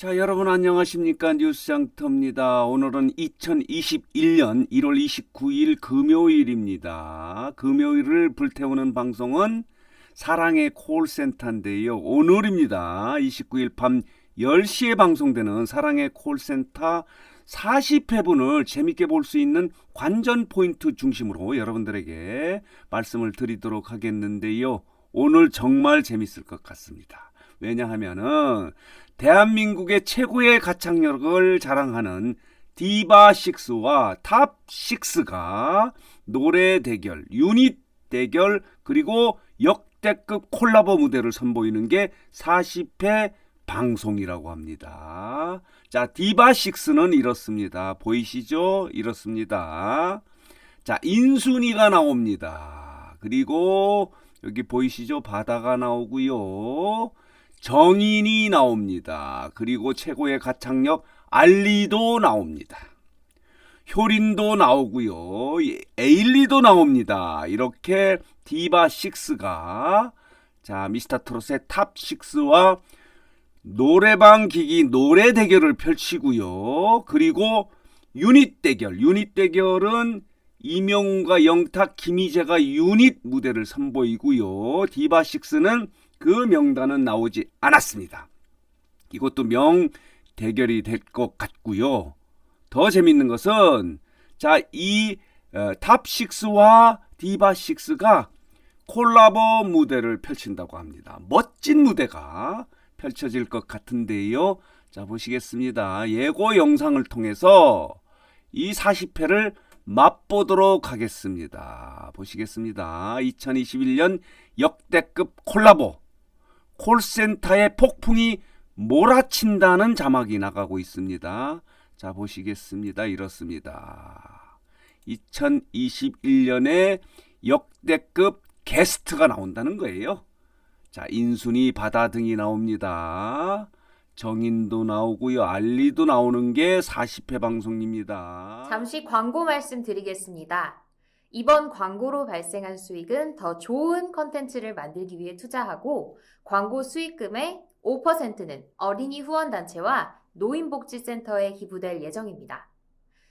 자, 여러분 안녕하십니까? 뉴스장터입니다. 오늘은 2021년 1월 29일 금요일입니다. 금요일을 불태우는 방송은 사랑의 콜센터인데요. 오늘입니다. 29일 밤 10시에 방송되는 사랑의 콜센터 40회분을 재밌게 볼 수 있는 관전 포인트 중심으로 여러분들에게 말씀을 드리도록 하겠는데요. 오늘 정말 재밌을 것 같습니다. 왜냐하면은 대한민국의 최고의 가창력을 자랑하는 디바6와 탑6가 노래 대결, 유닛 대결, 그리고 역대급 콜라보 무대를 선보이는 게 40회 방송이라고 합니다. 자, 디바6는 이렇습니다. 보이시죠? 이렇습니다. 자, 인순이가 나옵니다. 그리고 여기 보이시죠? 바다가 나오고요. 정인이 나옵니다. 그리고 최고의 가창력 알리도 나옵니다. 효린도 나오고요. 예, 에일리도 나옵니다. 이렇게 디바 6가 자, 미스터 트롯의 탑 6와 노래방 기기 노래 대결을 펼치고요. 그리고 유닛 대결. 유닛 대결은 이명웅과 영탁, 김희재가 유닛 무대를 선보이고요. 디바6는 그 명단은 나오지 않았습니다. 이것도 명 대결이 될 것 같고요. 더 재밌는 것은 자, 이 어, 탑6와 디바6가 콜라보 무대를 펼친다고 합니다. 멋진 무대가 펼쳐질 것 같은데요. 자, 보시겠습니다. 예고 영상을 통해서 이 40회를 맛보도록 하겠습니다. 보시겠습니다. 2021년 역대급 콜라보 콜센터의 폭풍이 몰아친다는 자막이 나가고 있습니다. 자, 보시겠습니다. 이렇습니다. 2021년에 역대급 게스트가 나온다는 거예요. 자, 인순이 바다 등이 나옵니다. 정인도 나오고요. 알리도 나오는 게 40회 방송입니다. 잠시 광고 말씀드리겠습니다. 이번 광고로 발생한 수익은 더 좋은 컨텐츠를 만들기 위해 투자하고 광고 수익금의 5%는 어린이 후원단체와 노인복지센터에 기부될 예정입니다.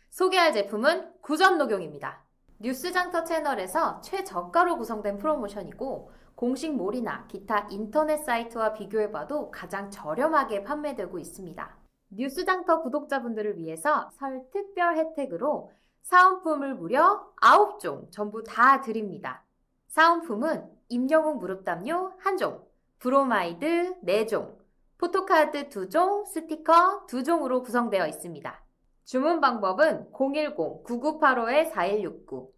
소개할 제품은 구전 녹용입니다. 뉴스장터 채널에서 최저가로 구성된 프로모션이고 공식 몰이나 기타 인터넷 사이트와 비교해봐도 가장 저렴하게 판매되고 있습니다. 뉴스장터 구독자분들을 위해서 설 특별 혜택으로 사은품을 무려 9종 전부 다 드립니다. 사은품은 임영웅 무릎담요 1종, 브로마이드 4종, 포토카드 2종, 스티커 2종으로 구성되어 있습니다. 주문 방법은 010-9985-4169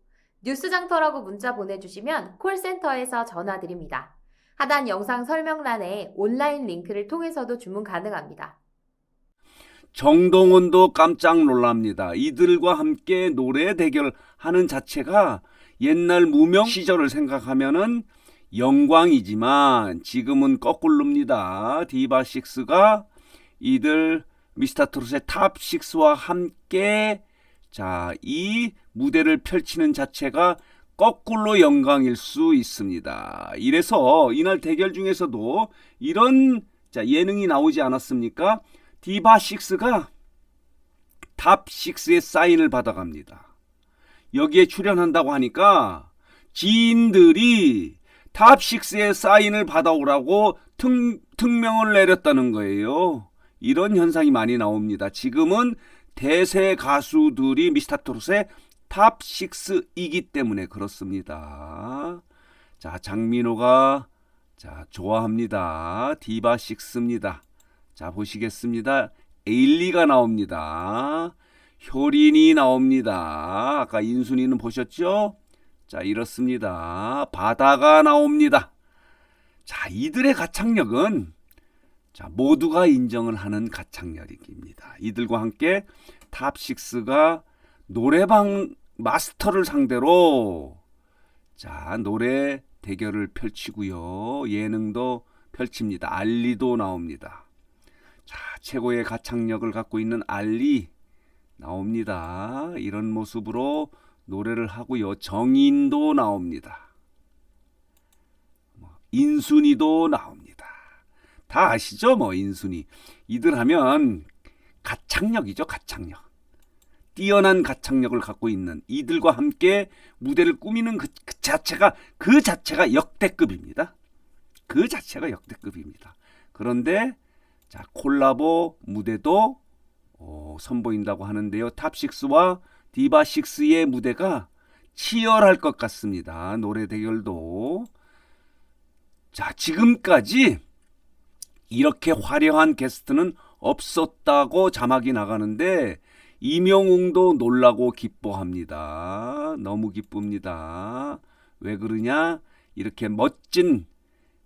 뉴스장터라고 문자 보내주시면 콜센터에서 전화드립니다. 하단 영상 설명란에 온라인 링크를 통해서도 주문 가능합니다. 정동원도 깜짝 놀랍니다. 이들과 함께 노래 대결하는 자체가 옛날 무명 시절을 생각하면은 영광이지만 지금은 거꾸로입니다. 디바6가 이들 미스터 트롯의 탑6와 함께 자, 이 무대를 펼치는 자체가 거꾸로 영광일 수 있습니다. 이래서 이날 대결 중에서도 이런 자, 예능이 나오지 않았습니까? 디바6가 탑6의 사인을 받아갑니다. 여기에 출연한다고 하니까 지인들이 탑6의 사인을 받아오라고 특, 특명을 내렸다는 거예요. 이런 현상이 많이 나옵니다. 지금은 대세 가수들이 미스터 트롯의 탑6이기 때문에 그렇습니다. 자, 장민호가 자, 좋아합니다. 디바6입니다. 자, 보시겠습니다. 에일리가 나옵니다. 효린이 나옵니다. 아까 인순이는 보셨죠? 자, 이렇습니다. 바다가 나옵니다. 자, 이들의 가창력은 자, 모두가 인정을 하는 가창력입니다. 이들과 함께 탑6가 노래방 마스터를 상대로 자, 노래 대결을 펼치고요. 예능도 펼칩니다. 알리도 나옵니다. 자, 최고의 가창력을 갖고 있는 알리 나옵니다. 이런 모습으로 노래를 하고요. 정인도 나옵니다. 뭐, 인순이도 나옵니다. 다 아시죠? 뭐 인순이 이들 하면 가창력이죠, 가창력. 뛰어난 가창력을 갖고 있는 이들과 함께 무대를 꾸미는 그, 그 자체가 그 자체가 역대급입니다. 그 자체가 역대급입니다. 그런데 자 콜라보 무대도 어, 선보인다고 하는데요. 탑6와 디바6의 무대가 치열할 것 같습니다. 노래 대결도. 자, 지금까지 이렇게 화려한 게스트는 없었다고 자막이 나가는데 이명웅도 놀라고 기뻐합니다. 너무 기쁩니다. 왜 그러냐? 이렇게 멋진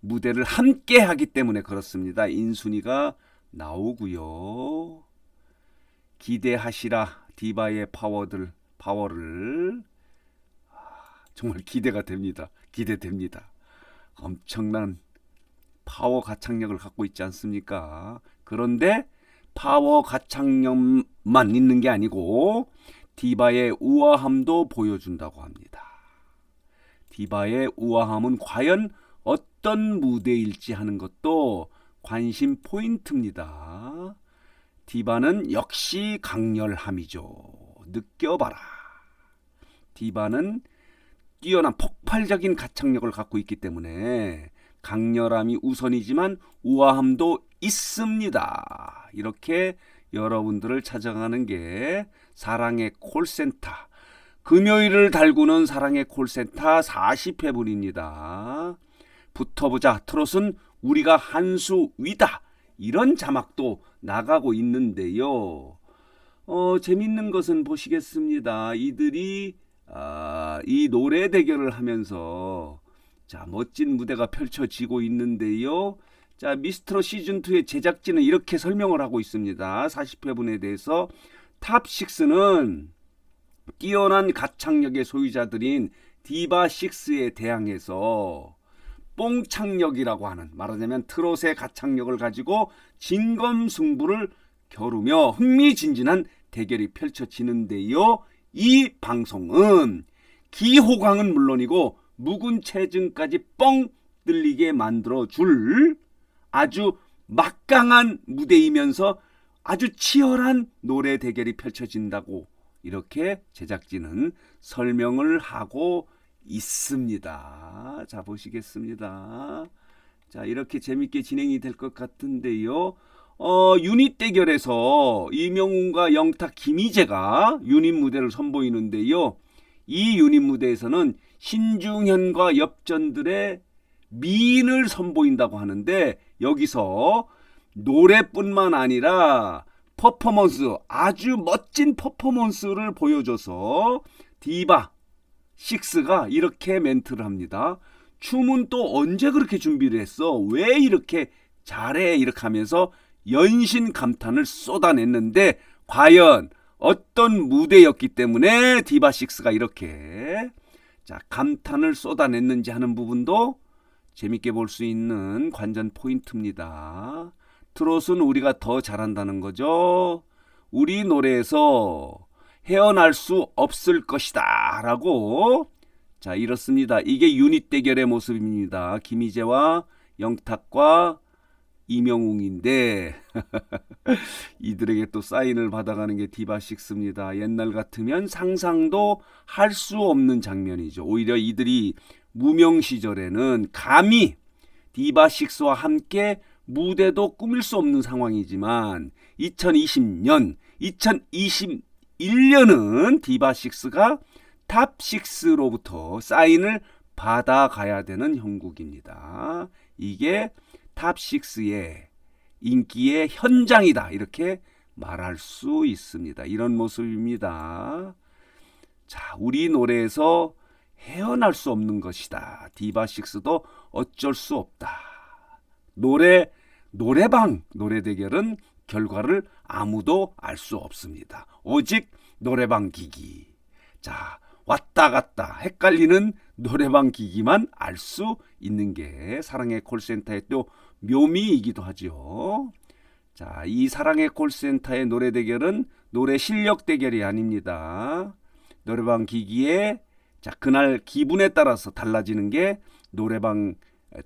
무대를 함께 하기 때문에 그렇습니다. 인순이가 나오고요. 기대하시라 디바의 파워들 파워를 아, 정말 기대가 됩니다. 기대됩니다. 엄청난 파워 가창력을 갖고 있지 않습니까? 그런데 파워 가창력만 있는 게 아니고 디바의 우아함도 보여준다고 합니다. 디바의 우아함은 과연 어떤 무대일지 하는 것도 관심 포인트입니다. 디바는 역시 강렬함이죠. 느껴봐라. 디바는 뛰어난 폭발적인 가창력을 갖고 있기 때문에 강렬함이 우선이지만 우아함도 있습니다. 이렇게 여러분들을 찾아가는 게 사랑의 콜센터. 금요일을 달구는 사랑의 콜센터 40회분입니다. 붙어보자. 트롯은 우리가 한 수 위다. 이런 자막도 나가고 있는데요. 어, 재밌는 것은 보시겠습니다. 이들이 아, 이 노래 대결을 하면서 자, 멋진 무대가 펼쳐지고 있는데요. 자, 미스트로 시즌 2의 제작진은 이렇게 설명을 하고 있습니다. 40회분에 대해서 탑6는 뛰어난 가창력의 소유자들인 디바6에 대항해서 뽕창력이라고 하는 말하자면 트롯의 가창력을 가지고 진검승부를 겨루며 흥미진진한 대결이 펼쳐지는데요. 이 방송은 기호강은 물론이고 묵은 체증까지 뻥 뚫리게 만들어 줄 아주 막강한 무대이면서 아주 치열한 노래 대결이 펼쳐진다고 이렇게 제작진은 설명을 하고 있습니다. 자, 보시겠습니다. 자, 이렇게 재밌게 진행이 될 것 같은데요. 어, 유닛 대결에서 이명훈과 영탁 김희재가 유닛 무대를 선보이는데요. 이 유닛 무대에서는 신중현과 엽전들의 미인을 선보인다고 하는데 여기서 노래뿐만 아니라 퍼포먼스 아주 멋진 퍼포먼스를 보여줘서 디바 식스가 이렇게 멘트를 합니다. 춤은 또 언제 그렇게 준비를 했어? 왜 이렇게 잘해? 이렇게 하면서 연신 감탄을 쏟아냈는데 과연 어떤 무대였기 때문에 디바식스가 이렇게 자 감탄을 쏟아냈는지 하는 부분도 재밌게 볼 수 있는 관전 포인트입니다. 트롯은 우리가 더 잘한다는 거죠. 우리 노래에서 헤어날 수 없을 것이다. 라고. 자, 이렇습니다. 이게 유닛 대결의 모습입니다. 김희재와 영탁과 이명웅인데, 이들에게 또 사인을 받아가는 게 디바식스입니다. 옛날 같으면 상상도 할 수 없는 장면이죠. 오히려 이들이 무명 시절에는 감히 디바식스와 함께 무대도 꾸밀 수 없는 상황이지만 2020년, 2021년은 디바6가 탑6로부터 사인을 받아가야 되는 형국입니다. 이게 탑6의 인기의 현장이다. 이렇게 말할 수 있습니다. 이런 모습입니다. 자, 우리 노래에서 헤어날 수 없는 것이다. 디바6도 어쩔 수 없다. 노래 노래방 노래 대결은 결과를 아무도 알 수 없습니다. 오직 노래방 기기. 자, 왔다 갔다 헷갈리는 노래방 기기만 알 수 있는 게 사랑의 콜센터의 또 묘미이기도 하죠. 자, 이 사랑의 콜센터의 노래 대결은 노래 실력 대결이 아닙니다. 노래방 기기에 자, 그날 기분에 따라서 달라지는 게 노래방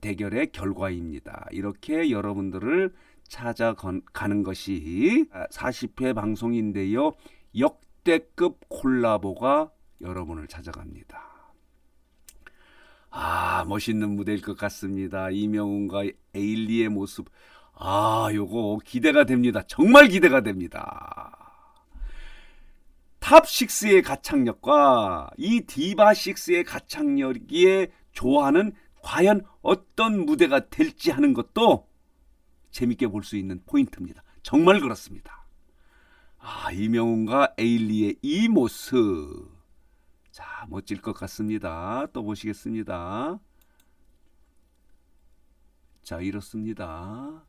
대결의 결과입니다. 이렇게 여러분들을 찾아가는 것이 40회 방송인데요. 역대급 콜라보가 여러분을 찾아갑니다. 아, 멋있는 무대일 것 같습니다. 이명훈과 에일리의 모습. 아, 요거 기대가 됩니다. 정말 기대가 됩니다. 탑6의 가창력과 이 디바6의 가창력에 조화는 과연 어떤 무대가 될지 하는 것도 재밌게 볼 수 있는 포인트입니다. 정말 그렇습니다. 아, 이명훈과 에일리의 이 모습. 자, 멋질 것 같습니다. 또 보시겠습니다. 자, 이렇습니다.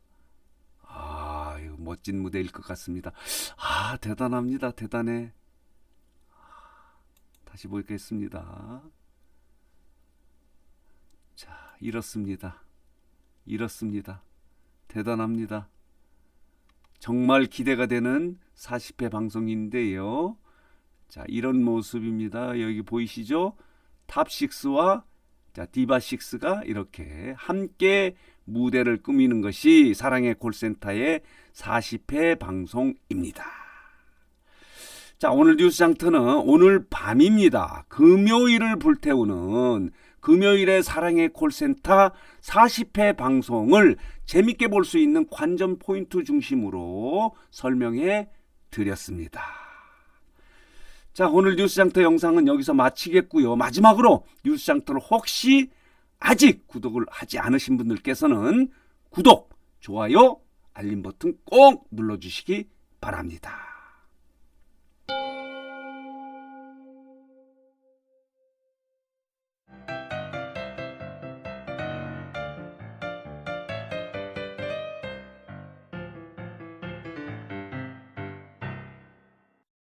아, 이거 멋진 무대일 것 같습니다. 아, 대단합니다. 대단해. 다시 보겠습니다. 자, 이렇습니다. 이렇습니다. 대단합니다. 정말 기대가 되는 40회 방송인데요. 자, 이런 모습입니다. 여기 보이시죠? 탑6와 자, 디바6가 이렇게 함께 무대를 꾸미는 것이 사랑의 콜센터의 40회 방송입니다. 자, 오늘 뉴스 장터는 오늘 밤입니다. 금요일을 불태우는 금요일의 사랑의 콜센터 40회 방송을 재밌게 볼 수 있는 관전 포인트 중심으로 설명해 드렸습니다. 자, 오늘 뉴스장터 영상은 여기서 마치겠고요. 마지막으로 뉴스장터를 혹시 아직 구독을 하지 않으신 분들께서는 구독, 좋아요, 알림 버튼 꼭 눌러주시기 바랍니다.